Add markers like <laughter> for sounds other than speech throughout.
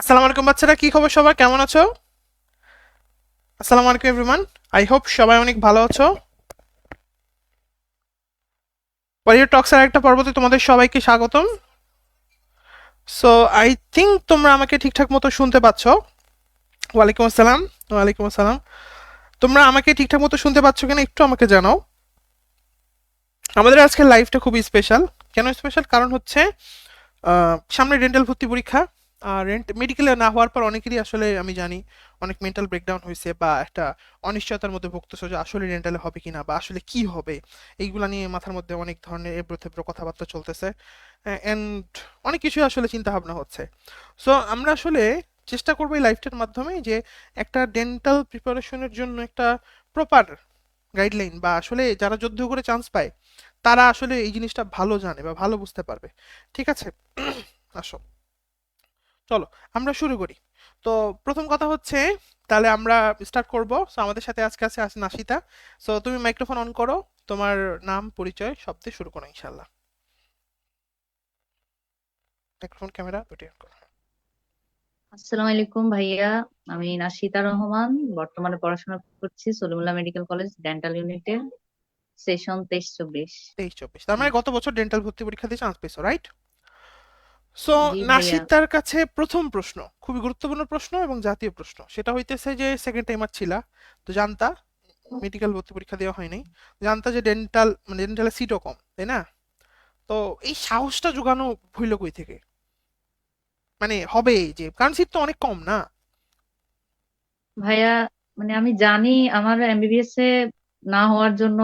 আসসালামু আলাইকুম বাচ্চারা, কি খবর সবার? কেমন আছো? আসসালামু আলাইকুম এভরিওয়ান আই হোপ সবাই অনেক ভালো আছো। ওয়ারিয়র টক্সের একটা পর্বতে তোমাদের সবাইকে স্বাগতম। সো আই থিংক তোমরা আমাকে ঠিকঠাক মতো শুনতে পাচ্ছ। ওয়ালাইকুম আসসালাম ওয়ালাইকুম আসসালাম। তোমরা আমাকে ঠিকঠাক মতো শুনতে পাচ্ছ কিনা একটু আমাকে জানাও। আমাদের আজকের লাইফটা খুবই স্পেশাল কেন স্পেশাল কারণ হচ্ছে সামনে ডেন্টাল ভর্তি পরীক্ষা। রেন্ট মেডিকেলে না হওয়ার পর অনেকেরই আসলে আমি জানি অনেক মেন্টাল ব্রেকডাউন হয়েছে বা একটা অনিশ্চয়তার মধ্যে ভুগতেছো যে আসলে ডেন্টালে হবে কি না বা আসলে কি হবে? এইগুলা নিয়ে মাথার মধ্যে অনেক ধরনের এবড়ো থেবড়ো কথাবার্তা চলতেছে। অ্যান্ড অনেক কিছু আসলে চিন্তা ভাবনা হচ্ছে। সো আমরা আসলে চেষ্টা করব এই লাইফটার মাধ্যমে যে একটা ডেন্টাল প্রিপারেশনের জন্য একটা প্রপার গাইডলাইন বা আসলে যারা যুদ্ধ করে চান্স পায়, তারা আসলে এই জিনিসটা ভালো জানে বা ভালো বুঝতে পারবে। ঠিক আছে? আসো। চলো আমরা শুরু করি। তো প্রথম কথা হচ্ছে তাহলে আমরা স্টার্ট করব। সো আমাদের সাথে আজকে আছে আছে নাশিতা সো তুমি মাইক্রোফোন অন করো। তোমার নাম পরিচয় সব দিয়ে শুরু করো ইনশাল্লাহ মাইক্রোফোন ক্যামেরা দুটি অন করো। আসসালামু আলাইকুম ভাইয়া। আমি নাসিতা রহমান। বর্তমানে পড়াশোনা করছি সলিমুল্লাহ মেডিকেল কলেজ ডেন্টাল ইউনিটে সেশন তেইশ চব্বিশ। তেইশ চব্বিশ। তার মানে গত বছর ডেন্টাল ভর্তি পরীক্ষা দিয়ে চান্স পেয়েছ রাইট সো জি ভাইয়া। নাশিতার কাছে প্রথম প্রশ্ন খুবই গুরুত্বপূর্ণ প্রশ্ন এবং জাতীয় প্রশ্ন। সেটা হইতেছে যে সেকেন্ড টাইমার ছিলা। তো জানতা মেডিকেল ভর্তি পরীক্ষা দেওয়া হয়নি। জানতা যে ডেন্টাল মানে ডেন্টালের সিটও কম তাই না? তো এই সাহসটা জোগানো হইল কই থেকে? মানে হবে যে কারণ সিট তো অনেক কম না? ভাইয়া মানে আমি জানি আমার এমবিবিএস এ না হওয়ার জন্য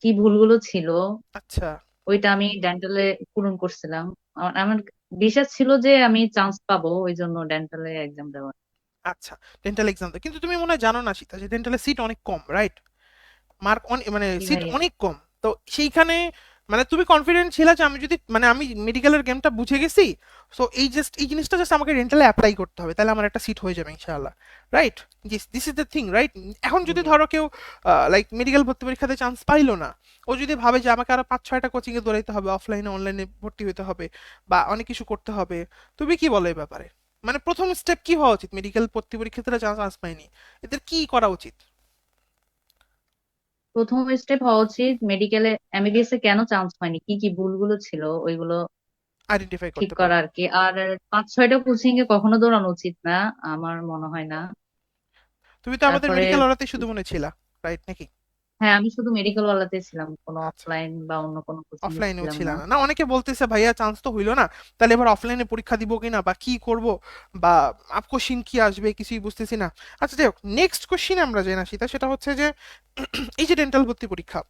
কি ভুলগুলো ছিল। আচ্ছা। ওইটা আমি ডেন্টালে পূরণ করছিলাম। আমার আমার বিশ্বাস ছিল যে আমি চান্স পাবো ওই জন্য ডেন্টালে এক্সাম দেওয়া আচ্ছা ডেন্টাল এক্সাম কিন্তু তুমি মনে হয় জানো না সীতা যে ডেন্টালের সিট অনেক কম রাইট মার্ক অনেক মানে সিট অনেক কম। তো সেইখানে মানে তুমি কনফিডেন্ট ছিলা যে আমি যদি মানে আমি মেডিকেলের গেমটা বুঝে গেছি সো এই জাস্ট এই জিনিসটা জাস্ট আমাকে রেন্টালে অ্যাপ্লাই করতে হবে তাহলে আমার একটা সিট হয়ে যাবে ইনশাআল্লাহ right this is the thing right এখন যদি ধরো কেউ লাইক মেডিকেল ভর্তি পরীক্ষাতে চান্স পাইলো না ও যদি ভাবে যে আমাকে আরও পাঁচ ছয়টা কোচিং এ দৌড়াইতে হবে অফলাইনে অনলাইনে ভর্তি হতে হবে বা অনেক কিছু করতে হবে তুমি কি বলো এই ব্যাপারে? মানে প্রথম স্টেপ কি হওয়া উচিত? মেডিকেল ভর্তি পরীক্ষাতে চান্স পাইনি এদের কি করা উচিত? প্রথম স্টেপ হওয়া উচিত মেডিকেলে এমবিবিএস এ কেন চান্স হয়নি? কি কি ভুলগুলো ছিল? ওইগুলো আইডেন্টিফাই ঠিক করতে করা আর কি। আর পাঁচ ছয়টা কোচিং এ কখনো দৌড়ানো উচিত না আমার মনে হয় না। তুমি তো আমাদের তারপরে মেডিকেল ওরাতেই শুধু মনে ছিলা রাইট নাকি? হ্যাঁ আমি শুধু মেডিকেল ওয়ালাতে ছিলাম কোনো আচ্ছা। অফলাইন বা অন্য কোনো কোচিং অফলাইনেও ছিলাম ছিল না। না। অনেকে বলতেছে ভাইয়া চান্স তো হইল না। তাহলে এবার অফলাইনে পরীক্ষা দিব কিনা বা কি করব? বা আপ কোশ্চিন কি আসবে? কিছুই বুঝতেছি না। আচ্ছা যাই হোক নেক্সট কোশ্চিন আমরা যাই না সেটা সেটা হচ্ছে যে <clears throat> এই যে ডেন্টাল ভর্তি পরীক্ষা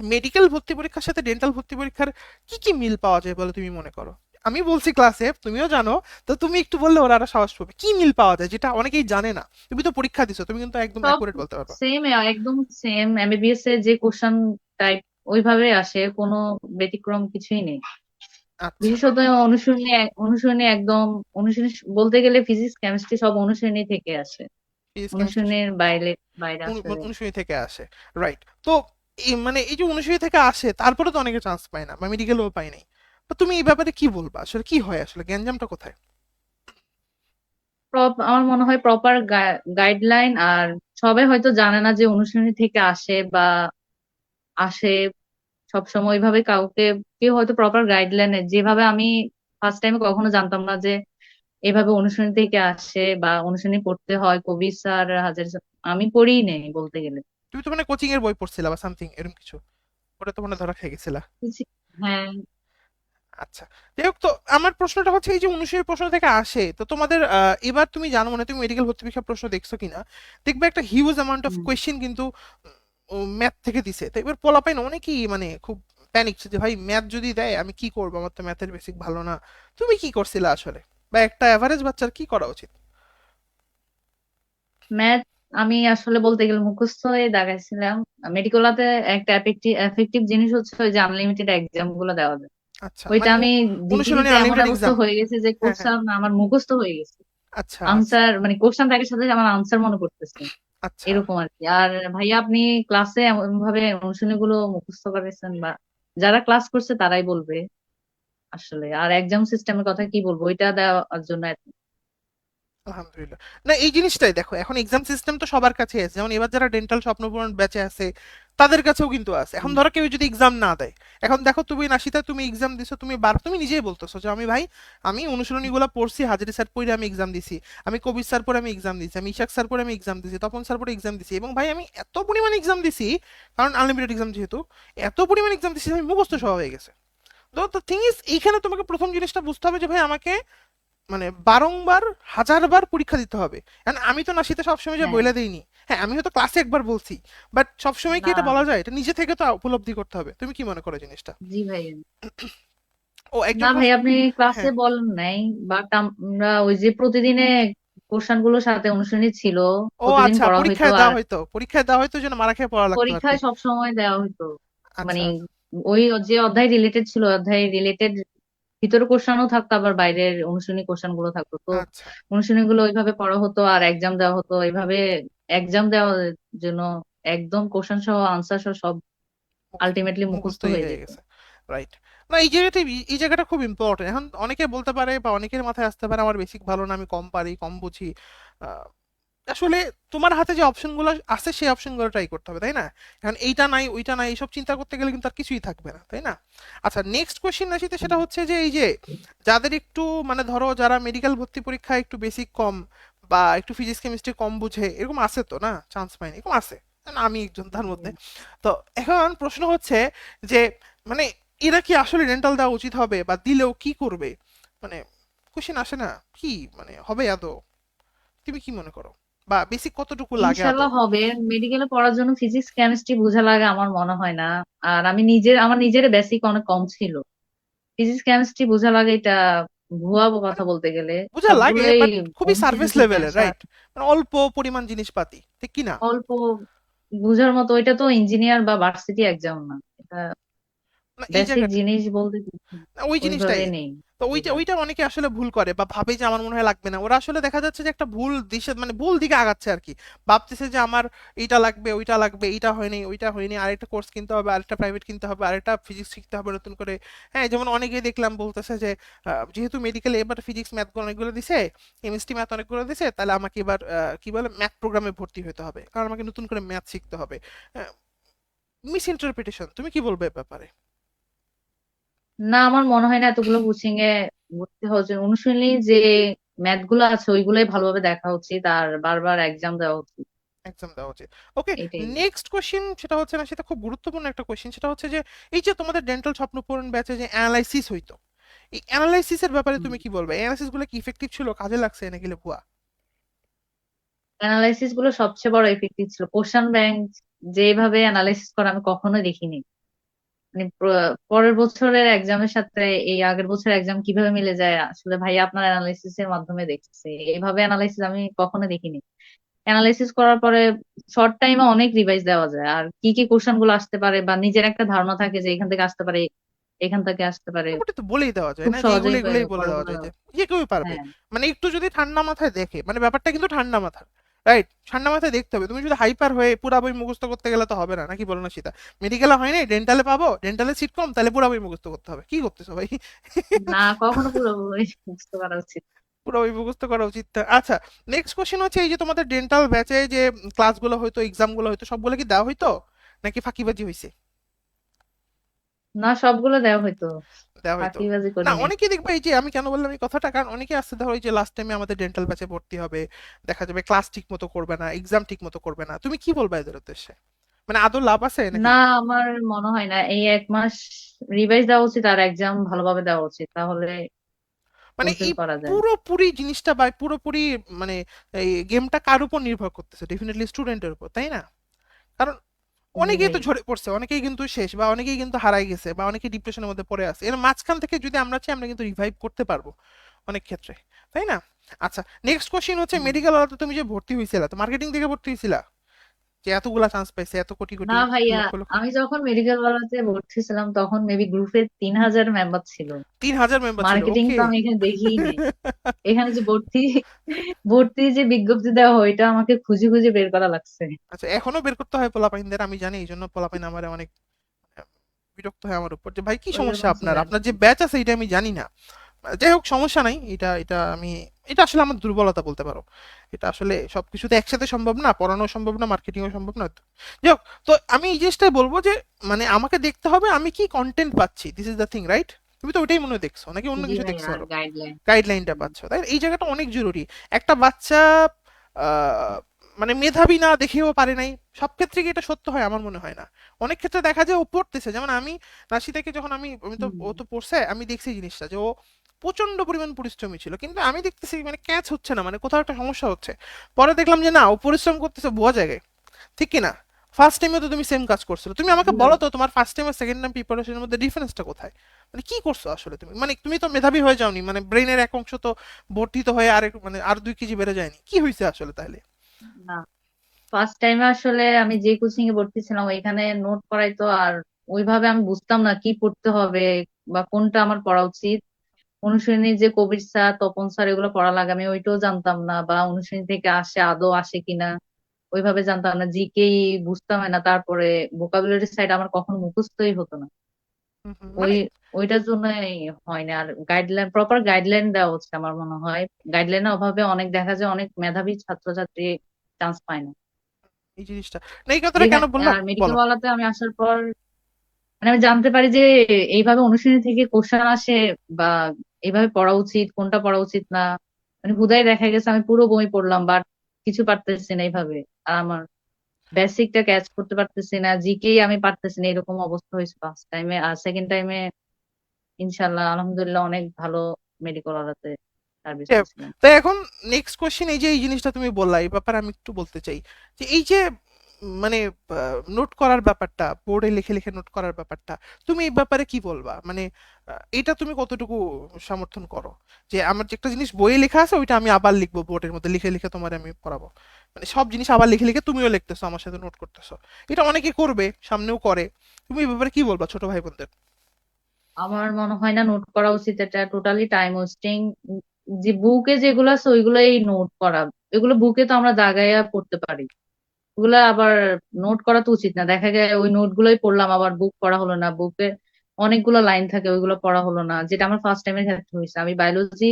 মেডিকেল ভর্তি পরীক্ষার সাথে ডেন্টাল ভর্তি পরীক্ষার কি কি মিল পাওয়া যায় বলে তুমি মনে করো? আমি বলছি ক্লাসে তুমিও জানো তো তুমি একটু বললে ওরা আরও সাহস পাবে। কি মিল পাওয়া যায় যেটা অনেকেই জানে না? তুমি তো পরীক্ষা দিছো তুমি কিন্তু একদম অ্যাকুরেট বলতে পারবা। সেম একদম সেম এমবিবিএস এ যে কোশ্চেন টাইপ ওইভাবে আসে কোনো ব্যতিক্রম কিছুই নেই। আচ্ছা। বিশেষত অনুশীলনী অনুশীলনী একদম অনুশীলনী বলতে গেলে ফিজিক্স কেমিস্ট্রি সব অনুশীলনী থেকে আসে। অনুশীলনীর বাইরে বাইরে অনুষয়ী থেকে আসে রাইট তো মানে এই যে অনুষয়ী থেকে আসে তারপরে তো অনেকে চান্স পায় না বা মেডিকেলও পায় নাই। তুমি এই ব্যাপারে কি বলবা? আসলে কি হয়? আসলে গ্যাঞ্জামটা কোথায়? আমার মনে হয় প্রপার গাইডলাইন আর সবাই হয়তো জানে না যে অনুশীলনী থেকে আসে বা আসে সবসময় ওইভাবে কাউকে কেউ হয়তো প্রপার গাইডলাইনে যেভাবে আমি ফার্স্ট টাইমে কখনো জানতাম না যে এভাবে অনুশীলনী থেকে আসে বা অনুশীলনী পড়তে হয়। কবি স্যার হাজার আমি পড়িই নেই বলতে গেলে। তুমি তো মানে কোচিং এর বই পড়ছিলা বা সামথিং এরকম কিছু? ওটা তো মানে ধরা খেয়ে গেছিলা। হ্যাঁ আচ্ছা যাই হোক তো আমার প্রশ্নটা হচ্ছে এই যে অনুষয়ী প্রশ্ন থেকে আসে তো তোমাদের আহ, এবার তুমি জানো মানে তুমি মেডিকেল ভর্তি পরীক্ষার প্রশ্ন দেখছ কিনা? দেখবে একটা হিউজ অ্যামাউন্ট অফ। কোয়েশ্চেন কিন্তু ম্যাথ থেকে দিছে। তো এবার পোলাপাইন অনেকেই মানে খুব প্যানিক যে ভাই ম্যাথ যদি দেয় আমি কি করব? আমার তো ম্যাথের বেসিক ভালো না। তুমি কি করছিলে আসলে? বা একটা অ্যাভারেজ বাচ্চার কি করা উচিত? ম্যাথ আমি আসলে বলতে গেলে মুখস্থ হয়ে দাগাইছিলাম মেডিকেলাতে একটা এফেক্টিভ এফেক্টিভ জিনিস হচ্ছে যে আনলিমিটেড এক্সামগুলো দেওয়া যায়। ওইটা মানে আমি এমন অবস্থা হয়ে গেছে যে হ্যাঁ হ্যাঁ। কোশ্চেন আমার মুখস্থ হয়ে গেছে। আচ্ছা। আচ্ছা আনসার মানে কোশ্চেন থাকার সাথে আমার আনসার মনে পড়তেছে। আচ্ছা। এরকম আর কি। আর ভাইয়া আপনি ক্লাসে এমন ভাবে অনুশীলনী গুলো মুখস্থ করেছেন বা যারা ক্লাস করছে তারাই বলবে আসলে। আর এক্সাম সিস্টেমের কথা কি বলব? ওইটা দেওয়ার জন্য আলহামদুলিল্লাহ। না এই জিনিসটাই দেখো এখন এক্সাম সিস্টেম তো সবার কাছে আছে। যেমন এবার যারা ডেন্টাল স্বপ্নপূরণ ব্যাচে আছে তাদের কাছেও কিন্তু আছে। এখন ধরো কেউ যদি এক্সাম না দেয় এখন দেখো তুমি নাসিতা তুমি এক্সাম দিছো তুমি বার তুমি নিজেই বলতেছো যে আমি ভাই আমি অনুশীলনীগুলো পড়ছি হাজারি স্যার পড়ে আমি এক্সাম দিছি আমি কবির স্যার পড়ে আমি এক্সাম দিছি আমি ইশাক স্যার পড়ে আমি এক্সাম দিছি তপন স্যার পড়ে এক্সাম দিছি এবং ভাই আমি এত পরিমাণ এক্সাম দিছি কারণ আনলিমিটেড এক্সাম যেহেতু এত পরিমাণ এক্সাম দিছি আমি মুখস্থ সহ হয়ে গেছে। তো থিং ইজ এইখানে তোমাকে প্রথম জিনিসটা বুঝতে হবে যে ভাই আমাকে মানে বারংবার হাজারবার পরীক্ষা দিতে হবে। কারণ আমি তো না নাসিতে সবসময় যে বইলা দেইনি। হ্যাঁ আমি হয়তো ক্লাসে একবার বলছি। বাট সবসময় কি এটা বলা যায়? এটা নিজে থেকে তো উপলব্ধি করতে হবে। তুমি কি মনে করো জিনিসটা? জি ভাই। ও একজন না ভাই আপনি ক্লাসে হ্যাঁ বলেন নাই। বাট আমরা ওই যে প্রতিদিনে কোশ্চেনগুলোর সাথে অনুশীলনী ছিল ও আচ্ছা পড়া হইতো পরীক্ষায় দেওয়া হয়তো পরীক্ষায় দেওয়া হয়তো যেন মারা খেয়ে পড়া লাগতো পরীক্ষায় সব সময় দেওয়া হইতো। মানে আচ্ছা। ওই যে অধ্যায় রিলেটেড ছিল অধ্যায় রিলেটেড ভিতরে কোশ্চেনও থাকতো আবার বাইরের অনুশীলনী কোশ্চেনগুলো থাকতো। তো আচ্ছা। অনুশীলনী গুলো ওইভাবে পড়া হতো আর এক্সাম দেওয়া হতো। এইভাবে এক্সাম দেওয়ার জন্য একদম কোশ্চেন সহ আনসার সহ সব আলটিমেটলি মুখস্থ হয়ে যেত। গেছে রাইট না এই জায়গাটা এই জায়গাটা খুব ইম্পর্টেন্ট এখন অনেকে বলতে পারে বা অনেকের মাথায় আসতে পারে আমার বেসিক ভালো না আমি কম পারি কম বুঝি। আসলে তোমার হাতে যে অপশনগুলো আছে, সেই অপশনগুলো ট্রাই করতে হবে, তাই না? এখন এইটা নাই, ওইটা নাই, এইসব চিন্তা করতে গেলে কিন্তু আর কিছুই থাকবে না, তাই না? আচ্ছা নেক্সট কোশ্চেন আসিতে সেটা হচ্ছে যে, এই যে যাদের একটু মানে ধরো যারা মেডিকেল ভর্তি পরীক্ষায় একটু বেসিক কম বা একটু ফিজিক্স কেমিস্ট্রি কম বুঝে, এরকম আছে তো, না? চান্স পাইনি, এরকম আছে। আমি একজন তার মধ্যে। তো এখন প্রশ্ন হচ্ছে যে মানে এরা কি আসলে রেন্টাল দেওয়া উচিত হবে বা দিলেও কি করবে? মানে কোশ্চেন আসে না। কি? মানে হবে আদৌ? তুমি কি মনে করো? বা বেসিক কতটুকু লাগে আদৌ ইনশাল্লাহ হবে। মেডিকেলে পড়ার জন্য ফিজিক্স কেমিস্ট্রি বোঝা লাগে আমার মনে হয় না। আর আমি নিজের আমার নিজের বেসিক অনেক কম ছিল। ফিজিক্স কেমিস্ট্রি বোঝা লাগে এটা ভুয়া কথা বলতে গেলে। বোঝা লাগে খুবই সার্ভিস লেভেলের রাইট মানে অল্প পরিমাণ জিনিসপাতি ঠিক কি না? অল্প বোঝার মতো এটা তো ইঞ্জিনিয়ার বা ভার্সিটি এক্সাম না। এটা না এই বেসিক জায়গাটা জিনিস বলতে ওই জিনিসটাই। নেই। তো ওইটা ওইটা অনেকে আসলে ভুল করে বা ভাবে যে আমার মনে হয় লাগবে না। ওরা আসলে দেখা যাচ্ছে যে একটা ভুল দিশে মানে ভুল দিকে আগাচ্ছে আর কি। ভাবতেছে যে আমার এইটা লাগবে ওইটা লাগবে এইটা হয়নি ওইটা হয়নি আরেকটা কোর্স কিনতে হবে আরেকটা প্রাইভেট কিনতে হবে আরেকটা ফিজিক্স শিখতে হবে নতুন করে। হ্যাঁ যেমন অনেকেই দেখলাম বলতেছে যে যেহেতু মেডিকেলে এবার ফিজিক্স ম্যাথ অনেকগুলো দিছে কেমিস্ট্রি ম্যাথ অনেকগুলো দিছে তাহলে আমাকে এবার কি বলে ম্যাথ প্রোগ্রামে ভর্তি হতে হবে। কারণ আমাকে নতুন করে ম্যাথ শিখতে হবে। মিস ইন্টারপ্রিটেশন তুমি কি বলবে ব্যাপারে? না আমার মনে হয় না এতগুলো কোচিং এ ভর্তি হওয়া উচিত। অনুশীলনী যে ম্যাথগুলো আছে ওইগুলোই ভালোভাবে দেখা উচিত আর বারবার এক্সাম দেওয়া উচিত। এক্সাম দেওয়া উচিত। ওকে নেক্সট কোশ্চেন সেটা হচ্ছে না সেটা খুব গুরুত্বপূর্ণ একটা কোশ্চেন সেটা হচ্ছে যে এই যে তোমাদের ডেন্টাল স্বপ্নপূরণ ব্যাচে যে অ্যানালাইসিস হইতো এই অ্যানালাইসিসের ব্যাপারে তুমি কি বলবে? অ্যানালাইসিসগুলো কি ইফেক্টিভ ছিল? কাজে লাগছে নাকি ভুয়া অ্যানালাইসিসগুলো সবচেয়ে বড় এফেক্টিভ ছিল। কোশ্চেন ব্যাংক যেভাবে অ্যানালাইসিস করা আমি কখনো দেখিনি। পরের বছরের এক্সামের সাথে এই আগের বছরের এক্সাম কীভাবে মিলে যায়? আসলে ভাই আপনার অ্যানালাইসিস এর মাধ্যমে দেখছি এইভাবে অ্যানালাইসিস আমি কখনো দেখিনি। অ্যানালাইসিস করার পরে শর্ট টাইমে অনেক রিভাইজ দেওয়া যায়। আর কি কি কোশ্চেনগুলো আসতে পারে বা নিজের একটা ধারণা থাকে যে এখান থেকে আসতে পারে এখান থেকে আসতে পারে। ওটা তো বলেই দেওয়া যায় না? এগুলোই বলে দেওয়া যায় যে কেউই পারবে। হ্যাঁ। মানে একটু যদি ঠান্ডা মাথায় দেখে মানে ব্যাপারটা কিন্তু ঠান্ডা মাথার। রাইট ঠান্ডা মাথায় দেখতে হবে। তুমি যদি হাইপার হয়ে পুরা বই মুখস্থ করতে গেলে তো হবে না। নাকি বলো না সীতা? মেডিকেলে হয় নাই ডেন্টালে পাবো? ডেন্টালে সিট কম? তাহলে পুরা বই মুখস্থ করতে হবে। কি করতেছো ভাই? না কখনো পুরো বুঝতে পারা উচিত পুরো মুখস্থ করা উচিত আচ্ছা নেক্সট কোশ্চেন হচ্ছে এই যে তোমাদের ডেন্টাল ব্যাচে যে ক্লাসগুলো হয়তো এক্সামগুলো হয়তো সবগুলো কি দেওয়া হইতো? নাকি ফাঁকিবাজি হয়েছে না সবগুলো দেওয়া হয়তো দেওয়া হয়তো। না অনেকে দেখবে এই যে আমি কেন বললাম এই কথাটা? কারণ অনেকে আসছে ধরো এই যে লাস্ট টাইমে আমাদের ডেন্টাল ব্যাচে ভর্তি হবে দেখা যাবে ক্লাস ঠিক মতো করবে না এক্সাম ঠিক মতো করবে না। তুমি কি বলবা এদের উদ্দেশ্যে? মানে আদৌ লাভ আছে না আমার মনে হয় না। এই এক মাস রিভাইজ দেওয়া উচিত আর এক্সাম ভালোভাবে দেওয়া উচিত। তাহলে মানে এই পুরোপুরি জিনিসটা বা পুরোপুরি মানে এই গেমটা কার উপর নির্ভর করতেছে? ডেফিনেটলি স্টুডেন্টের উপর তাই না? কারণ অনেকেই তো ঝরে পড়ছে অনেকেই কিন্তু শেষ বা অনেকেই কিন্তু হারাই গেছে বা অনেকেই ডিপ্রেশনের মধ্যে পড়ে আছে। এর মাঝখান থেকে যদি আমরা চাই আমরা কিন্তু রিভাইভ করতে পারব অনেক ক্ষেত্রে তাই না? আচ্ছা নেক্সট কোশ্চেন হচ্ছে মেডিকেল আলাদা তুমি যে ভর্তি হয়েছিলা তো মার্কেটিং থেকে ভর্তি হয়েছিলা যে এতগুলা চান্স পাইছে এত কোটি কোটি না ভাইয়া লক্ষ লক্ষ আমি যখন মেডিকেল ওয়ালাতে ভর্তি ছিলাম তখন মেবি গ্রুপে তিন হাজার মেম্বার ছিল। তিন হাজার মেম্বার ছিল মার্কেটিং ওকে তো আমি এখানে নেই <laughs> এখানে যে ভর্তি ভর্তি যে বিজ্ঞপ্তি দেওয়া হয় এটা আমাকে খুঁজে খুঁজে বের করা লাগছে। আচ্ছা এখনও বের করতে হয় পোলাপাইনদের আমি জানি এই জন্য পোলাপাইন আমার অনেক বিরক্ত হয় আমার উপর। যে ভাই কি সমস্যা আপনার? আপনার যে ব্যাচ আছে এটা আমি জানি না। যাই হোক সমস্যা নাই। এটা এটা আমি এটা আসলে আমার দুর্বলতা বলতে পারো। এটা আসলে সবকিছুতে একসাথে সম্ভব না পড়ানো সম্ভব না মার্কেটিংও সম্ভব না। যাই হোক তো আমি এই জিনিসটাই বলব যে মানে আমাকে দেখতে হবে আমি কি কন্টেন্ট পাচ্ছি। This is the thing right তুমি তো ওইটাই মনে দেখছ নাকি অন্য কিছু দেখছ গাইডলাইনটা পাচ্ছ। তাই এই জায়গাটা অনেক জরুরি। একটা বাচ্চা আহ, মানে মেধাবী না দেখেও পারে নাই। সব ক্ষেত্রে কি এটা সত্য হয়? আমার মনে হয় না। অনেক ক্ষেত্রে দেখা যায় ও পড়তেছে। যেমন আমি রাশিদাকে যখন আমি আমি তো ও তো পড়ছে আমি দেখছি জিনিসটা যে ও প্রচণ্ড পরিমাণ পরিশ্রমী ছিল। কিন্তু আমি দেখতেছি মানে ক্যাচ হচ্ছে না মানে কোথাও একটা সমস্যা হচ্ছে। পরে দেখলাম যে না ও পরিশ্রম করতেছে বোঝা জায়গায় ঠিক কি না ফার্স্ট টাইমে তো তুমি সেম কাজ করছ তুমি আমাকে বলো তো তোমার ফার্স্ট টাইম আর সেকেন্ড টাইম প্রিপারেশনের মধ্যে ডিফারেন্সটা কোথায়? মানে কি করছ আসলে তুমি? মানে তুমি তো মেধাবী হয়ে যাওনি মানে ব্রেনের এক অংশ তো বর্ধিত হয়ে আর মানে আর দুই কেজি বেড়ে যায়নি। কি হয়েছে আসলে তাহলে? না ফার্স্ট টাইমে আসলে আমি যে কোচিং এ ভর্তি ছিলাম ওইখানে নোট করাইতো আর ওইভাবে আমি বুঝতাম না কি পড়তে হবে বা কোনটা আমার পড়া উচিত। অনুশীলনী যে কবির স্যার তপন স্যার এগুলো পড়া লাগে। আমি ওইটাও জানতাম না বা অনুশীলনী থেকে আসে আদৌ আসে কিনা ওইভাবে জানতাম না। জি জিকেই বুঝতাম না তারপরে ভোকাবুলারি সাইড আমার কখনো মুখস্থই হতো না। ওই মানে ওইটার জন্যই হয় না আর গাইডলাইন প্রপার গাইডলাইন দেওয়া হচ্ছে আমার মনে হয়। গাইডলাইনের অভাবে অনেক দেখা যায় অনেক মেধাবী ছাত্রছাত্রী চান্স পায় না। এই জিনিসটা। না এই কথাটা কেন বললাম? আর মেডিকেল ওয়ালাতে আমি আসার পর মানে আমি জানতে পারি যে এইভাবে অনুশীলনী থেকে কোশ্চেন আসে বা এইভাবে পড়া উচিত কোনটা পড়া উচিত না? মানে হুদাই দেখা গেছে আমি পুরো বই পড়লাম বাট কিছু পারতেছি না এইভাবে। আর আমার বেসিকটা ক্যাচ করতে পারতেছি না জিকেই আমি পারতেছি না এরকম অবস্থা হয়েছে ফার্স্ট টাইমে আর সেকেন্ড টাইমে ইনশাল্লাহ আলহামদুলিল্লাহ অনেক ভালো মেডিকেল করছিলাম তো এখন নেক্সট কোশ্চেন এই যে এই জিনিসটা তুমি বললা এই ব্যাপারে আমি একটু বলতে চাই। যে এই যে মানে নোট করার ব্যাপারটা বোর্ডে লিখে লিখে নোট করার ব্যাপারটা, তুমি এই ব্যাপারে কি বলবা? মানে এটা তুমি কতটুকু সমর্থন করো? যে আমার একটা জিনিস বইয়ে লেখা আছে, ওইটা আমি আবার লিখব বোর্ডের মধ্যে, লিখে লিখে তোমার আমি পড়াবো। মানে সব জিনিস আবার লিখে লিখে তুমিও লিখতেছো, আমার সাথে নোট করতেছো। এটা অনেকে করবে, সামনেও করে। তুমি এই ব্যাপারে কি বলবা ছোট ভাই বোনদের আমার মনে হয় না নোট করা উচিত, এটা টোটালি টাইম ওয়েস্টিং যে বুকে যেগুলো আছে, ওইগুলোই নোট করা। এগুলো বুকে তো আমরা দাগাইয়া পড়তে পারি। ওগুলা আবার নোট করা তো উচিত না। দেখা যায় ওই নোট গুলোই পড়লাম আবার বুক পড়া হলো না। বুকে অনেকগুলো লাইন থাকে ওইগুলো পড়া হলো না। যেটা আমার ফার্স্ট টাইমের ক্ষেত্রে হয়েছে। আমি বায়োলজি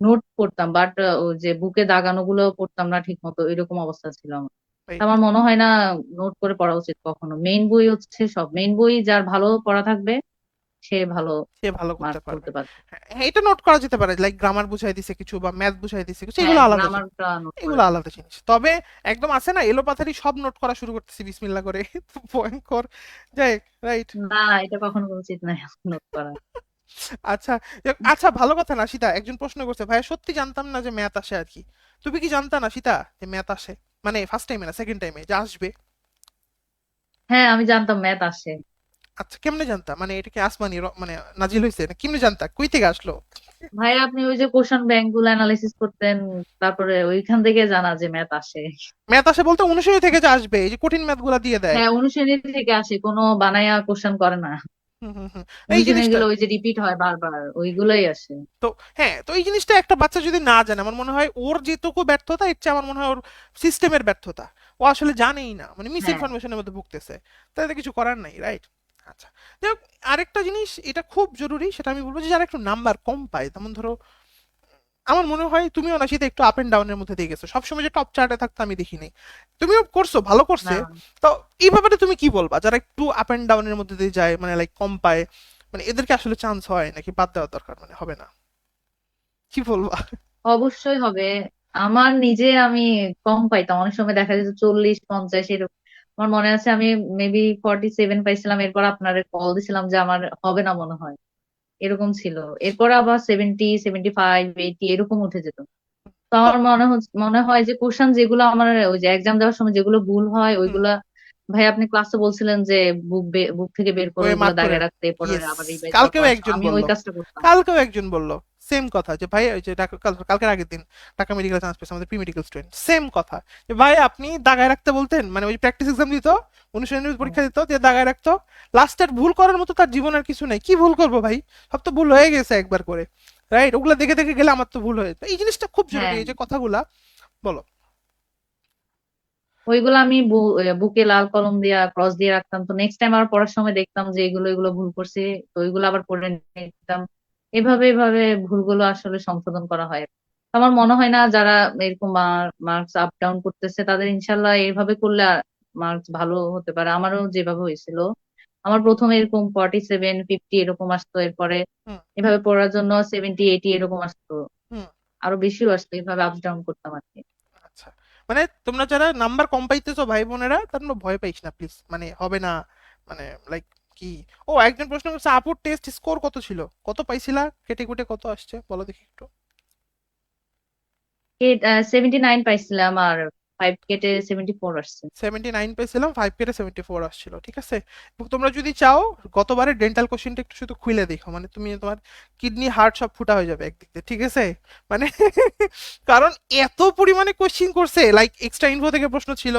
নোট পড়তাম বাট ওই যে বুকে দাগানো গুলো পড়তাম না ঠিক মতো এরকম অবস্থা ছিল আমার. আমার মনে হয় না নোট করে পড়া উচিত কখনো। মেইন বই হচ্ছে সব। মেইন বই যার ভালো পড়া থাকবে সে ভালো সে ভালো করতে পারবে। পারবে। হ্যাঁ এটা নোট করা যেতে পারে লাইক গ্রামার বুঝাই দিছে কিছু বা ম্যাথ বুঝাই দিছে কিছু হ্যাঁ এগুলো আলাদা। গ্রামারটা নোট এগুলো আলাদা জিনিস। তবে একদম আছে না এলোপাথারি সব নোট করা শুরু করতেছি বিসমিল্লা করে <laughs> ভয়ঙ্কর। যাই রাইট না এটা কখনো উচিত নয় <laughs> নোট করা। আচ্ছা আচ্ছা ভালো কথা না সীতা একজন প্রশ্ন করছে ভাই সত্যি জানতাম না যে ম্যাথ আসে আর কি। তুমি কি জানতা না সীতা যে ম্যাথ আসে? মানে ফার্স্ট টাইমে না সেকেন্ড টাইমে যে আসবে? হ্যাঁ আমি জানতাম ম্যাথ আসে। আচ্ছা কেমনে জানতা? মানে এটা কি আসমানি মানে নাজিল হয়েছে না কেমনে জানতা? কই থেকে আসলো? ভাই আপনি ওই যে কোশ্চেন ব্যাংকগুলো অ্যানালাইসিস করতেন তারপরে ওইখান থেকে জানা যে ম্যাথ আসে। ম্যাথ আসে বলতে অনুশীলনী থেকে যে আসবে এই যে কঠিন ম্যাথগুলা দিয়ে দেয়। হ্যাঁ অনুশীলনী থেকে আসে কোনো বানায়া কোশ্চেন করে না। এই জিনিসটা ওই যে রিপিট হয় বারবার ওইগুলোই আসে। তো হ্যাঁ তো এই জিনিসটা একটা বাচ্চা যদি না জানে আমার মনে হয় ওর যেটুকু ব্যর্থতা এর চেয়ে আমার মনে হয় ওর সিস্টেমের ব্যর্থতা। ও আসলে জানেই না মানে মিস হ্যাঁ ইনফরমেশনের মধ্যে ভুগতেছে। তাতে কিছু করার নাই রাইট আচ্ছা যাই হোক, আরেকটা জিনিস এটা খুব জরুরি সেটা আমি বলব যে যারা একটু নাম্বার কম পায় যেমন ধরো আমার মনে হয় তুমিও সেটা একটু আপ এন্ড ডাউনের মধ্যে দিয়ে গেছো। সবসময় যে টপ চার্টে থাকতে আমি দেখিনি। তুমিও করছ ভালো করছে। তো এই ব্যাপারে তুমি কি বলবা? যারা একটু আপ এন্ড ডাউনের মধ্যে দিয়ে যায় মানে লাইক কম পায় মানে এদেরকে আসলে চান্স হয় নাকি বাদ দেওয়া দরকার? মানে হবে না। কি বলবা? অবশ্যই হবে। আমার নিজে আমি কম পাইতাম। অনেক সময় দেখা যেত চল্লিশ পঞ্চাশ এরকম। আমার মনে আছে আমি মেবি ফর্টি সেভেন পাইছিলাম এরপর আপনারে কল দিছিলাম যে আমার হবে না মনে হয়। এরকম ছিল। এরপর আবার সেভেন্টি সেভেন্টি ফাইভ এইটি এরকম উঠে যেত। তো আমার মনে হচ্ছে মনে হয় যে কোশ্চেন যেগুলো আমার ওই যে এক্সাম দেওয়ার সময় যেগুলো ভুল হয় ওইগুলা ভাই আপনি ক্লাসে বলছিলেন যে বুক বুক থেকে বের করে দাগে রাখতে পরে আবার কালকেও একজন আমি ওই কাজটা করতাম। কালকেও একজন বলল। সেম কথা যে ভাই ওই যে কালকের আগের দিন ঢাকা মেডিকেল চান্স পেয়েছে আমাদের প্রি মেডিকেল স্টুডেন্ট সেম কথা। যে ভাই আপনি দাগায় রাখতে বলতেন মানে ওই প্র্যাকটিস এক্সাম দিত অনুশীলনী পরীক্ষা দিত দিয়ে দাগায় রাখতো লাস্টের ভুল করার মতো তার জীবনের কিছু নাই। কি ভুল করব ভাই? সব তো ভুল হয়ে গেছে একবার করে রাইট ওগুলো দেখে দেখে গেলে আমার তো ভুল হয়ে। এই জিনিসটা খুব জরুরি হ্যাঁ। এই যে কথাগুলা বলো। ওইগুলো আমি বুকে লাল কলম দিয়া ক্রস দিয়ে রাখতাম। তো নেক্সট টাইম আবার পড়ার সময় দেখতাম যে এগুলো এগুলো ভুল করছি তো ওইগুলো আবার পড়ে নিতাম। এভাবে এভাবে ভুলগুলো আসলে সংশোধন করা হয়। আমার মনে হয় না যারা এরকম মার্কস আপ ডাউন করতেছে তাদের ইনশাল্লাহ এইভাবে করলে মার্কস ভালো হতে পারে। আমারও যেভাবে হয়েছিল। আমার প্রথমে এরকম ফর্টি সেভেন ফিফটি এরকম আসতো এরপরে এভাবে পড়ার জন্য সেভেন্টি এইটি এরকম আসতো। আরও বেশিও আসতো এভাবে আপ ডাউন করতাম আর কি। আচ্ছা। মানে তোমরা যারা নাম্বার কম পাইতেছো ভাই বোনেরা তারা ভয় পাইস না প্লিজ মানে হবে না মানে লাইক কি? ও, একজন প্রশ্ন করছে, আপুর টেস্ট স্কোর কত ছিল? কত পাইছিলা? কেটে কুটে কত আসছে? বলো দেখি একটু. সেভেন্টি নাইন পাইছিলাম আর তোমরা যদি চাও গতবারে ডেন্টাল কোশ্চেনটা একটু শুধু খুলে দেখো মানে তুমি তোমার কিডনি হার্ট সব ফুটা হয়ে যাবে একদিক ঠিক আছে? মানে <laughs> কারণ এত পরিমাণে কোশ্চিন করছে লাইক এক্সট্রা ইনফো থেকে প্রশ্ন ছিল,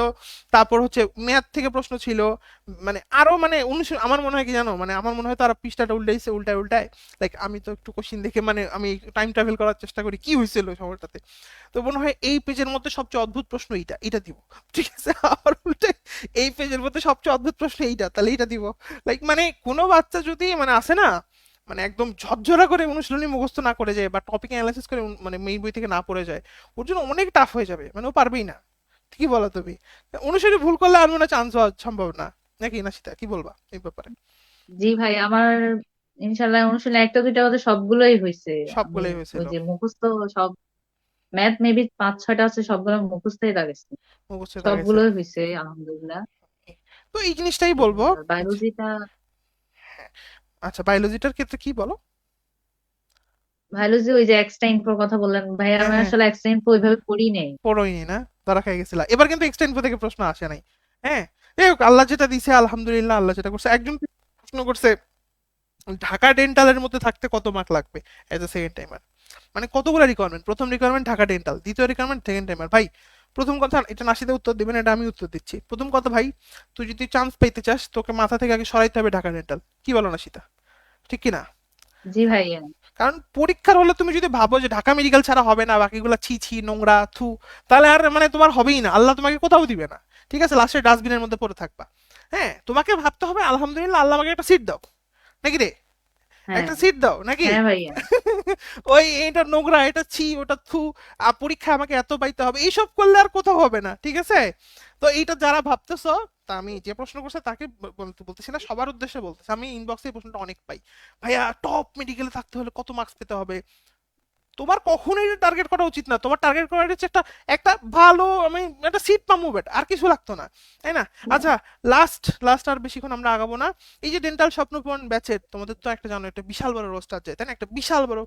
তারপর হচ্ছে ম্যাথ থেকে প্রশ্ন ছিল মানে আরও মানে অনুশীলন আমার মনে হয় কি জানো? মানে আমার মনে হয় তারা পৃষ্ঠাটা উল্টাইছে, উল্টায় উল্টায়। লাইক আমি তো একটু কোশ্চিন দেখে মানে আমি টাইম ট্রাভেল করার চেষ্টা করি, কি হয়েছিল সময়টাতে? তো মনে হয় এই পেজের মধ্যে সবচেয়ে অদ্ভুত প্রশ্ন এইটা এটা দিব। ঠিক আছে? <laughs> আবার উল্টে এই পেজের মধ্যে সবচেয়ে অদ্ভুত প্রশ্ন এইটা তাহলে এইটা দিব। লাইক মানে কোনো বাচ্চা যদি মানে আসে না মানে একদম ঝরঝরা করে অনুশীলনী মুখস্থ না করে যায় বা টপিক অ্যানালাইসিস করে মানে মেইন বই থেকে না পড়ে যায় ওর জন্য অনেক টাফ হয়ে যাবে। মানে ও পারবেই না। কি বলো তুমি। অনুশীলনী ভুল করলে আর মনে চান্স হওয়া সম্ভব না। নাকি না সেটা কি বলবা এই ব্যাপারে? জি ভাই আমার ইনশাল্লাহ অনুশীলনে একটা দুইটা বাদে সবগুলোই হয়েছে সবগুলোই। ওই যে মুখস্থ সব ম্যাথ মেবি পাঁচ ছয়টা আছে সবগুলো মুখস্থই হয়ে গেছে। সবগুলোই হয়েছে আলহামদুলিল্লাহ। তো এই জিনিসটাই বলব বায়োলজিটা আচ্ছা বায়োলজিটার ক্ষেত্রে কি বলো? বায়োলজি ওই যে এক্সট্রা ইনফোর কথা বললেন। ভাই আমি হ্যাঁ। আসলে এক্সট্রা ইনফো ওইভাবে পড়ি নেই। না? ধরা খাই গেছিলা। এবার কিন্তু এক্সট্রা ইনফো থেকে প্রশ্ন আসে নাই। হ্যাঁ। এই আল্লাহ যেটা দিছে আলহামদুলিল্লাহ আল্লাহ যেটা করছে। একজন প্রশ্ন করছে ঢাকা ডেন্টালের মধ্যে থাকতে কত মার্ক লাগবে? এজ এ সেকেন্ড টাইমার মানে কতগুলো রিকোয়ারমেন্ট প্রথম রিকোয়ারমেন্ট ঢাকা ডেন্টাল দ্বিতীয় রিকোয়ারমেন্ট সেকেন্ড টাইমার ভাই প্রথম কথা এটা নাসিদে উত্তর দিবেন এটা আমি উত্তর দিচ্ছি। প্রথম কথা ভাই তুই যদি চান্স পেতে চাস তোকে মাথা থেকে আগে সরাইতে হবে ঢাকা ডেন্টাল কি বলো নাসিদা ঠিক কি না জি ভাইয়া কারণ পরীক্ষার হলে তুমি যদি ভাবো যে ঢাকা মেডিকেল ছাড়া হবে না বাকিগুলো ছি ছি নোংরা থু তাহলে আর মানে তোমার হবেই না। আল্লাহ তোমাকে কোথাও দিবে না। ঠিক আছে লাস্টে ডাস্টবিনের মধ্যে পড়ে থাকবা। হ্যাঁ তোমাকে ভাবতে হবে আলহামদুলিল্লাহ আল্লাহ আমাকে একটা সিট দাও। নাকি রে? হ্যাঁ একটা সিট দাও নাকি? হ্যাঁ <laughs> ওই এটা নোংরা এটা ছি ওটা থু পরীক্ষা আমাকে এত পাইতে হবে এইসব করলে আর কোথাও হবে না ঠিক আছে? তো এইটা যারা ভাবতেছো তা আমি যে প্রশ্ন করছে তাকে বলতেছি না সবার উদ্দেশ্যে বলতেছি আমি ইনবক্সে এই প্রশ্নটা অনেক পাই। ভাইয়া টপ মেডিকেলে থাকতে হলে কত মার্কস পেতে হবে? তোমার কখনোই টার্গেট করা উচিত না। তোমার টার্গেট করা হচ্ছে একটা একটা ভালো আমি একটা সিট পামু বেট আর কিছু লাগতো না তাই না? আচ্ছা লাস্ট লাস্ট আর বেশিক্ষণ আমরা আগাবো না। এই যে ডেন্টাল স্বপ্নপূরণ ব্যাচের তোমাদের তো একটা জানো একটা বিশাল বড় রোস্টার যায় তাই না? একটা বিশাল বড়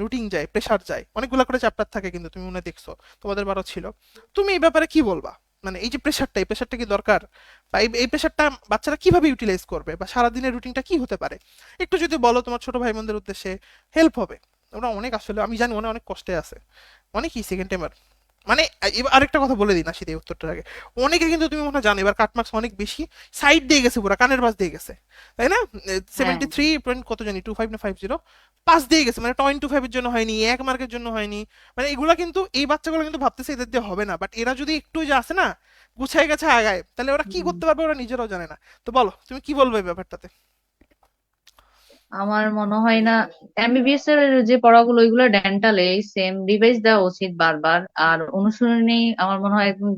রুটিন যায় প্রেশার যায়। অনেকগুলো করে চ্যাপ্টার থাকে কিন্তু তুমি মনে দেখছ তোমাদের বারো ছিল। তুমি এই ব্যাপারে কি বলবা? মানে এই যে প্রেশারটা এই প্রেশারটা কি দরকার? বা এই এই প্রেশারটা বাচ্চারা কীভাবে ইউটিলাইজ করবে? বা সারাদিনের রুটিনটা কি হতে পারে? একটু যদি বলো তোমার ছোট ভাই বোনদের উদ্দেশ্যে হেল্প হবে। ওরা অনেক আসলে আমি জানি ওরা অনেক কষ্টে আছে। অনেকই সেকেন্ড টাইমার মানে এবার আরেকটা কথা বলে দিই না সেটা উত্তরটার আগে। অনেকে কিন্তু তুমি মনে জানো এবার কাটমার্কস অনেক বেশি সাইড দিয়ে গেছে পুরো কানের পাশ দিয়ে গেছে। তাই না? সেভেন্টি থ্রি পয়েন্ট কত জানি টু ফাইভ না ফাইভ জিরো পাস দিয়ে গেছে মানে পয়েন্ট টু ফাইভের জন্য হয়নি এক মার্কের জন্য হয়নি। মানে এগুলা কিন্তু এই বাচ্চাগুলো কিন্তু ভাবতেছে এদের দিয়ে হবে না বাট এরা যদি একটু যে আসে না গুছাই গেছে আগায় তাহলে ওরা কি করতে পারবে ওরা নিজেরাও জানে না। তো বলো তুমি কি বলবে এই ব্যাপারটাতে? আমার মনে হয় না এমবিবিএস এর যে পড়াগুলো ওইগুলো ডেন্টালে সেম রিভাইজ দেওয়া উচিত বারবার। আর অনুশীলনী আমার মনে হয় একদম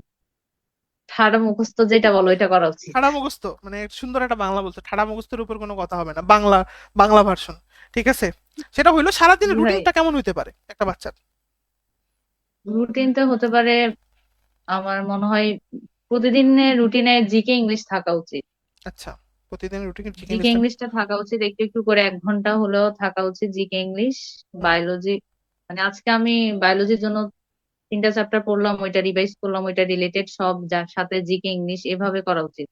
ঠাড়া মুখস্থ যেটা বলো এটা করা উচিত। ঠাড়া মুখস্থ মানে সুন্দর একটা বাংলা বলছে ঠাড়া মুখস্থের উপর কোনো কথা হবে না বাংলা বাংলা ভার্সন ঠিক আছে? সেটা হইল সারাদিনের জি রুটিনটা কেমন হইতে পারে একটা বাচ্চার? রুটিনটা হতে পারে আমার মনে হয় প্রতিদিনের রুটিনে জিকে ইংলিশ থাকা উচিত। আচ্ছা। প্রতিদিন রুটিন জিকে ইংলিশটা থাকা। উচিত। একটু একটু করে এক ঘণ্টা হলেও থাকা উচিত জিকে ইংলিশ বায়োলজি মানে আজকে আমি বায়োলজির জন্য তিনটা চ্যাপ্টার পড়লাম ওইটা রিভাইজ করলাম ওইটা রিলেটেড সব যার সাথে জিকে ইংলিশ এভাবে করা উচিত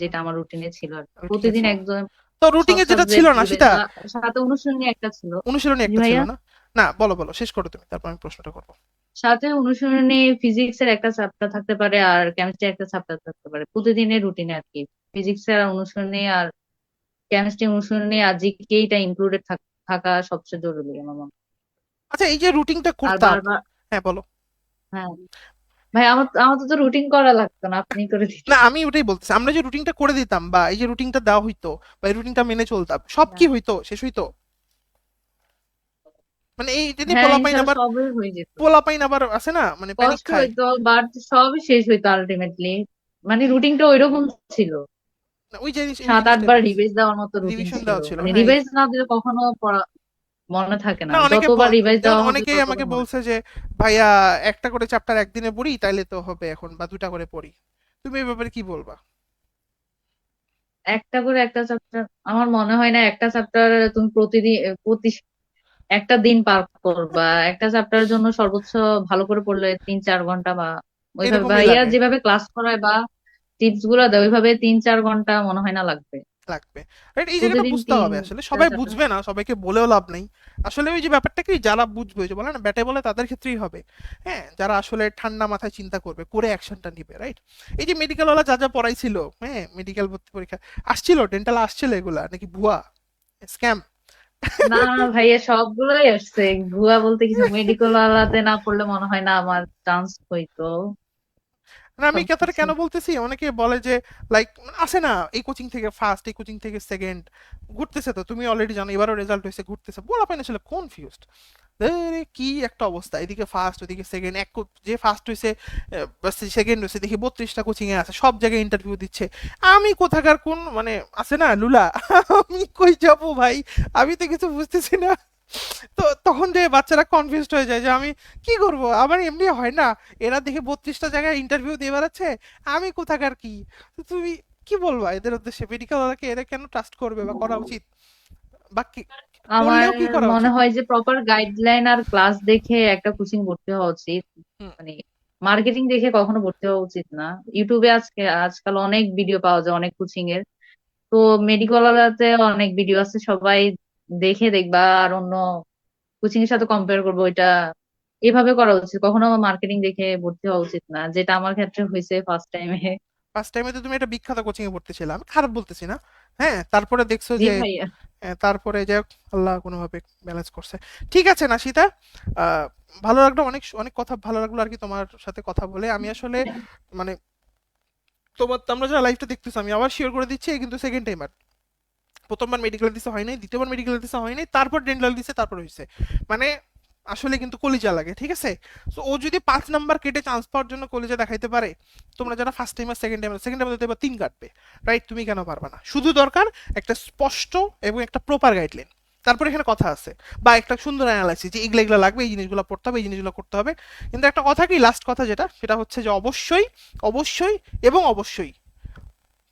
যেটা আমার রুটিনে ছিল আর কি। প্রতিদিন। একদম তো রুটিন যেটা ছিল না সেটা? সাথে অনুশীলনী একটা ছিল। অনুশীলনী একটা ছিল ভাইয়া? না? না বলো বলো শেষ করো তুমি তারপর আমি প্রশ্নটা করব। সাথে অনুশীলনী ফিজিক্স এর একটা চ্যাপ্টার থাকতে পারে আর কেমিস্ট্রি একটা চ্যাপ্টার থাকতে পারে। প্রতিদিনের রুটিনে আর কি। ফিজিক্স এর অনুশীলনী আর কেমিস্ট্রি অনুশীলনী আর জিকে এটা ইনক্লুডেড থাকা সবচেয়ে জরুরি আমার মনে আচ্ছা এই যে রুটিনটা আর করতাম বারবার হ্যাঁ বলো। হ্যাঁ। ভাই আমার আমার তো রুটিন করা লাগতো না আপনি করে দিতেন। না আমি ওটাই বলতেছি আমরা যে রুটিনটা করে দিতাম বা এই যে রুটিনটা দেওয়া হইতো বা এই রুটিনটা মেনে চলতাম সব কি হইতো? শেষ হইতো? মানে এই যদি হ্যাঁ পোলাপাইন আবার হয়ে পোলাপাইন আবার আছে না? মানে প্যানিক খায়। হইতো বাট সবই শেষ হইতো আলটিমেটলি মানে রুটিনটা ওইরকম ছিল। ওই জিনিস সাত আটবার রিভাইজ দেওয়ার মতো রুটিন ছিল। মানে হ্যাঁ। রিভাইজ না দিলে কখনো পড়া মনে থাকে না। না যতবার রিভাইজ দেওয়া অনেকেই আমাকে বলছে যে ভাইয়া একটা করে চ্যাপ্টার একদিনে পড়ি তাইলে তো হবে এখন বা দুটা করে পড়ি। তুমি এই ব্যাপারে কি বলবা? একটা করে একটা চ্যাপ্টার আমার মনে হয় না একটা চ্যাপ্টার তুমি প্রতিদিন প্রতি একটা দিন পার করবা একটা চ্যাপ্টারের জন্য সর্বোচ্চ ভালো করে পড়লে তিন চার ঘণ্টা বা ওইভাবে লাগে। যেভাবে ক্লাস করায় বা টিপসগুলো দেয় ওইভাবে তিন চার ঘণ্টা মনে হয় না লাগবে। লাগবে। রাইট এই জায়গাটা বুঝতে হবে আসলে। সবাই বুঝবে না সবাইকে বলেও লাভ নেই। আসলে ওই যে ব্যাপারটা কি যারা বুঝবে যে বলে না ব্যাটে বলে তাদের ক্ষেত্রেই হবে। হ্যাঁ যারা আসলে ঠান্ডা মাথায় চিন্তা করবে করে অ্যাকশনটা নিবে রাইট এই যে মেডিকেল ওয়ালা যা যা পড়াইছিল হ্যাঁ মেডিকেল ভর্তি পরীক্ষা আসছিল ডেন্টাল আসছিল এগুলা নাকি ভুয়া? স্ক্যাম না ভাইয়া সবগুলোই আসছে। ভুয়া বলতে কিছু মেডিকেল আলাদে না করলে মনে হয় না আমার চান্স হইতো। আমি কথাটা কেন বলতেছি? অনেকে বলে যে লাইক আসে না এই কোচিং থেকে ফার্স্ট এই কোচিং থেকে সেকেন্ড ঘুরতেছে তো তুমি অলরেডি জানো এবারও রেজাল্ট হয়েছে ঘুরতেছে। বলা পাই না আসলে কনফিউজড কি একটা অবস্থা। এদিকে ফার্স্ট ওদিকে সেকেন্ড এক যে ফার্স্ট হয়েছে সেকেন্ড হয়েছে দেখি বত্রিশটা কোচিং এ আছে, সব জায়গায় ইন্টারভিউ দিচ্ছে। আমি কোথাকার কোন মানে আছে না লুলা? <laughs> আমি কই যাব ভাই? আমি তো কিছু বুঝতেছি না। তো তখন যে বাচ্চারা কনফিউজড হয়ে যায় যে আমি কি করব? আমার এমনি হয় না। এরা দেখে বত্রিশটা জায়গায় ইন্টারভিউ দিয়ে বেড়াচ্ছে। আমি কোথাকার কি? তুমি কি বলবা? এদের উদ্দেশ্যে মেডিকেল এরা কেন ট্রাস্ট করবে বা করা উচিত? বা কি আমার মনে হয় যে প্রপার গাইডলাইন আর ক্লাস দেখে একটা কোচিং ভর্তি হওয়া উচিত। মানে মার্কেটিং দেখে কখনো ভর্তি হওয়া উচিত না। ইউটিউবে আজকে আজকাল অনেক ভিডিও পাওয়া যায় অনেক কোচিং এর। তো মেডিকেলতে অনেক ভিডিও আছে সবাই দেখে দেখবা। আর অন্য কোচিং এর সাথে কম্পেয়ার করব ওইটা এভাবে করা উচিত। কখনো মার্কেটিং দেখে ভর্তি হওয়া উচিত না যেটা আমার ক্ষেত্রে হয়েছে ফার্স্ট টাইমে ফার্স্ট টাইমে তো তুমি একটা বিখ্যাত কোচিং এ ভর্তি ছিলে। আমি খারাপ বলতেছি না। হ্যাঁ তারপরে দেখছ যে তারপরে যাই হোক আল্লাহ কোনোভাবে ব্যালেন্স করছে। ঠিক আছে আহ, ভালো লাগল অনেক অনেক কথা ভালো লাগল আর কি তোমার সাথে কথা বলে। আমি আসলে মানে তোমার আমরা যারা লাইভটা দেখতেছি আমি আবার শেয়ার করে দিচ্ছি কিন্তু সেকেন্ড টাইম আর প্রথমবার মেডিকেল দিতে হয় নাই দ্বিতীয়বার মেডিকেল দিতে হয় নাই তারপর ডেন্টাল দিছে তারপর হয়েছে মানে আসলে কিন্তু কলিজা লাগে ঠিক আছে? তো ও যদি পাঁচ নাম্বার কেটে চান্স পাওয়ার জন্য কলিজা দেখাইতে পারে তোমরা যারা ফার্স্ট টাইম আর সেকেন্ড টাইম সেকেন্ড টাইম এবার তিন কাটবে রাইট তুমি কেন পারবে না? শুধু দরকার একটা স্পষ্ট এবং একটা প্রপার গাইডলাইন তারপর এখানে কথা আছে বা একটা সুন্দর অ্যানালাইসিস যে এগুলো এগুলো লাগবে এই জিনিসগুলো পড়তে হবে এই জিনিসগুলো করতে হবে। কিন্তু একটা কথা কি লাস্ট কথা যেটা সেটা হচ্ছে যে অবশ্যই অবশ্যই এবং অবশ্যই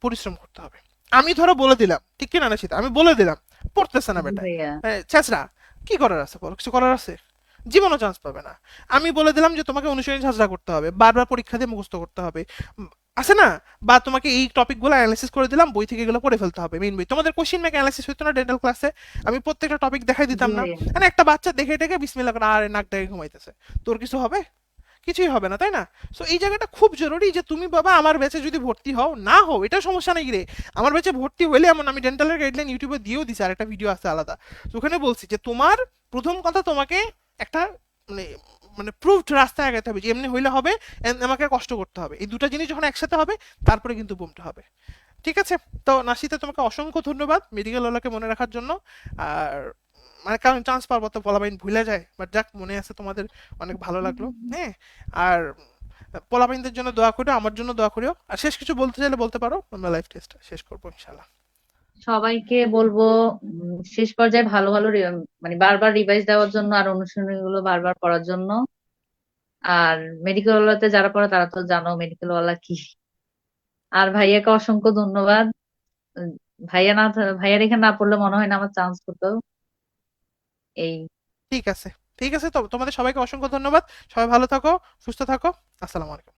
পরিশ্রম করতে হবে। আমি ধরো বলে দিলাম ঠিক কিনা না সেটা আমি বলে দিলাম পড়তেছে না বেটা। ছেঁচড়া কি করার আছে বলো? কিছু করার আছে? জীবনও চান্স পাবে না। আমি বলে দিলাম যে তোমাকে অনুশীলনী ঝাঁঝরা করতে হবে বারবার পরীক্ষা দিয়ে মুখস্থ করতে হবে। আছে না? বা তোমাকে এই টপিকগুলো অ্যানালাইসিস করে দিলাম বই থেকে এগুলো পড়ে ফেলতে হবে মেইন বই। তোমাদের কোশ্চিন ম্যাক অ্যানালাইসিস হতো না ডেন্টাল ক্লাসে আমি প্রত্যেকটা টপিক দেখাই দিতাম না। মানে একটা বাচ্চা দেখে দেখে বিসমিল্লাহ করে আরে নাক ডেকে ঘুমাইতেছে। তোর কিছু হবে? কিছুই হবে না তাই না? সো এই জায়গাটা খুব জরুরি যে তুমি বাবা আমার ব্যাচে যদি ভর্তি হও না হও এটা সমস্যা নেই রে। আমার ব্যাচে ভর্তি হলে এমন আমি ডেন্টালের গাইডলাইন ইউটিউবে দিয়েও দিছি আর একটা ভিডিও আছে আলাদা। তো ওখানে বলছি যে তোমার প্রথম কথা তোমাকে একটা মানে মানে প্রুভড রাস্তায় আগাতে হবে যে এমনি হইলে হবে আমাকে কষ্ট করতে হবে। এই দুটো জিনিস যখন একসাথে হবে তারপরে কিন্তু বুমটা হবে। ঠিক আছে? তো নাসিতে তোমাকে অসংখ্য ধন্যবাদ মেডিকেল ওলাকে মনে রাখার জন্য। আর মানে কারণ চান্স পারব তো পোলাপাইন ভুলে যায়। বাট যাক মনে আছে তোমাদের অনেক ভালো লাগল। হ্যাঁ? আর পোলাপাইনদের জন্য দোয়া করিও আমার জন্য দোয়া করিও। আর শেষ কিছু বলতে চাইলে বলতে পারো আমরা লাইফ টেস্ট শেষ করব ইনশাল্লাহ সবাইকে বলব শেষ পর্যায়ে ভালো ভালো মানে বারবার রিভাইজ দেওয়ার জন্য আর অনুশীলনী গুলো বারবার করার জন্য। আর মেডিকেল ওয়ালাতে যারা পড়ে তারা তো জানো মেডিকেল ওয়ালা কি। আর ভাইয়াকে অসংখ্য ধন্যবাদ। ভাইয়া না, ভাইয়ার এখানে না পড়লে মনে হয় না আমার চান্স হতো। এই। ঠিক আছে ঠিক আছে তো, তোমাদের সবাইকে অসংখ্য ধন্যবাদ। সবাই ভালো থাকো, সুস্থ থাকো। আসসালামু আলাইকুম।